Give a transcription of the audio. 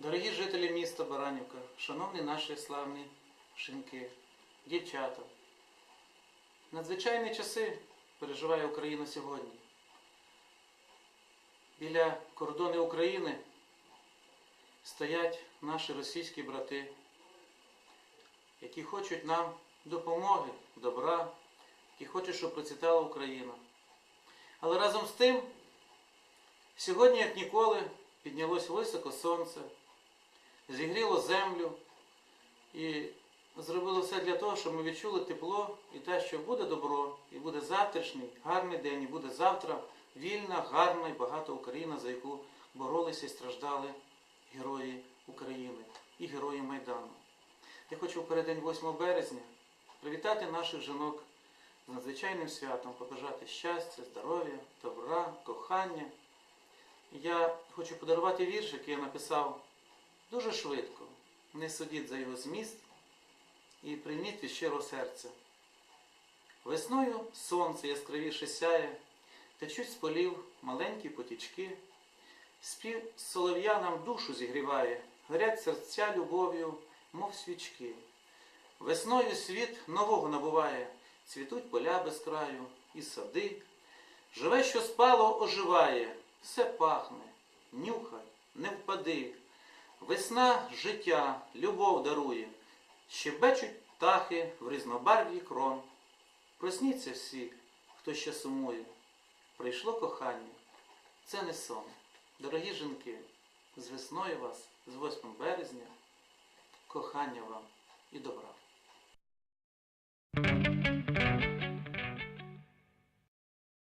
Дорогі жителі міста Баранівка, шановні наші славні жінки, дівчата, надзвичайні часи переживає Україна сьогодні. Біля кордону України стоять наші російські брати, які хочуть нам допомоги, добра, які хочуть, щоб процвітала Україна. Але разом з тим, сьогодні, як ніколи, піднялось високо сонце, зігріло землю і зробило все для того, щоб ми відчули тепло і те, що буде добро, і буде завтрашній гарний день, і буде завтра вільна, гарна і багата Україна, за яку боролися і страждали герої України і герої Майдану. Я хочу в переддень 8 березня привітати наших жінок з надзвичайним святом, побажати щастя, здоров'я, добра, кохання. Я хочу подарувати вірш, який я написав дуже швидко. Не судіть за його зміст і прийміть від щирого серця. Весною сонце яскравіше сяє, течуть з полів маленькі потічки, спів солов'я нам душу зігріває, горять серця любов'ю, мов свічки. Весною світ нового набуває, цвітуть поля без краю і сади. Живе, що спало, оживає, все пахне, нюхай, не впади. Весна життя, любов дарує, щебечуть птахи в різнобарві крон. Просніться всі, хто ще сумує. Прийшло кохання, це не сон. Дорогі жінки, з весною вас, з 8 березня, кохання вам і добра.